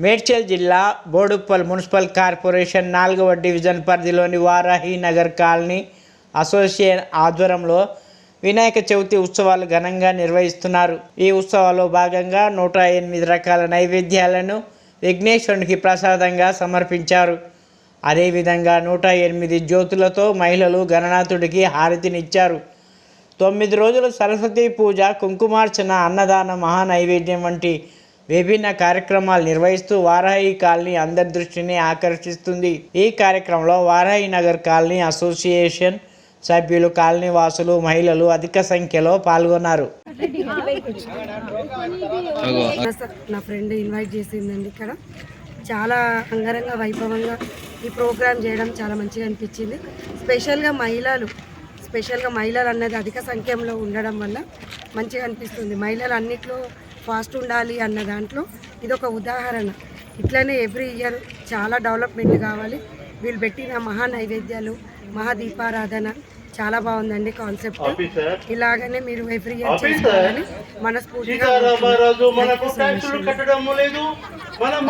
మేడ్చల్ జిల్లా Boduppal municipal corporation నాలుగవ division పరిధిలోని వారాహి నగర్ కాలనీ అసోసియేషన్ ఆధ్వర్యంలో వినాయక చవితి ఉత్సవాలు ఘనంగా నిర్వహిస్తున్నారు. ఈ ఉత్సవాల్లో భాగంగా నూట ఎనిమిది రకాల నైవేద్యాలను విఘ్నేశ్వరునికి ప్రసాదంగా సమర్పించారు. అదేవిధంగా నూట ఎనిమిది జ్యోతులతో మహిళలు గణనాథుడికి హారతినిచ్చారు. తొమ్మిది రోజులు సరస్వతి పూజ కుంకుమార్చన అన్నదాన మహానైవేద్యం వంటి విభిన్న కార్యక్రమాలు నిర్వహిస్తూ వారాహి కాలనీ అందరి దృష్టిని ఆకర్షిస్తుంది. ఈ కార్యక్రమంలో వారాహి నగర్ కాలనీ అసోసియేషన్ సభ్యులు కాలనీ వాసులు మహిళలు అధిక సంఖ్యలో పాల్గొన్నారు. నా ఫ్రెండ్ ఇన్వైట్ చేసిందండి ఇక్కడ. చాలా అంగరంగ వైభవంగా ఈ ప్రోగ్రామ్ చేయడం చాలా మంచిగా అనిపించింది. స్పెషల్గా మహిళలు స్పెషల్గా మహిళలు అన్నది అధిక సంఖ్యలో ఉండడం వల్ల మంచిగా అనిపిస్తుంది. మహిళలు అన్నిట్లో ఫాస్ట్ ఉండాలి అన్న దాంట్లో ఇది ఒక ఉదాహరణ. ఇట్లనే ఎవ్రీ ఇయర్ చాలా డెవలప్మెంట్ కావాలి. వీళ్ళు పెట్టిన మహా నైవేద్యాలు మహా దీపారాధన చాలా బాగుందండి కాన్సెప్ట్. ఇలాగనే మీరు ఎవ్రీ ఇయర్ చేసుకోవాలని మనస్ఫూర్తిగా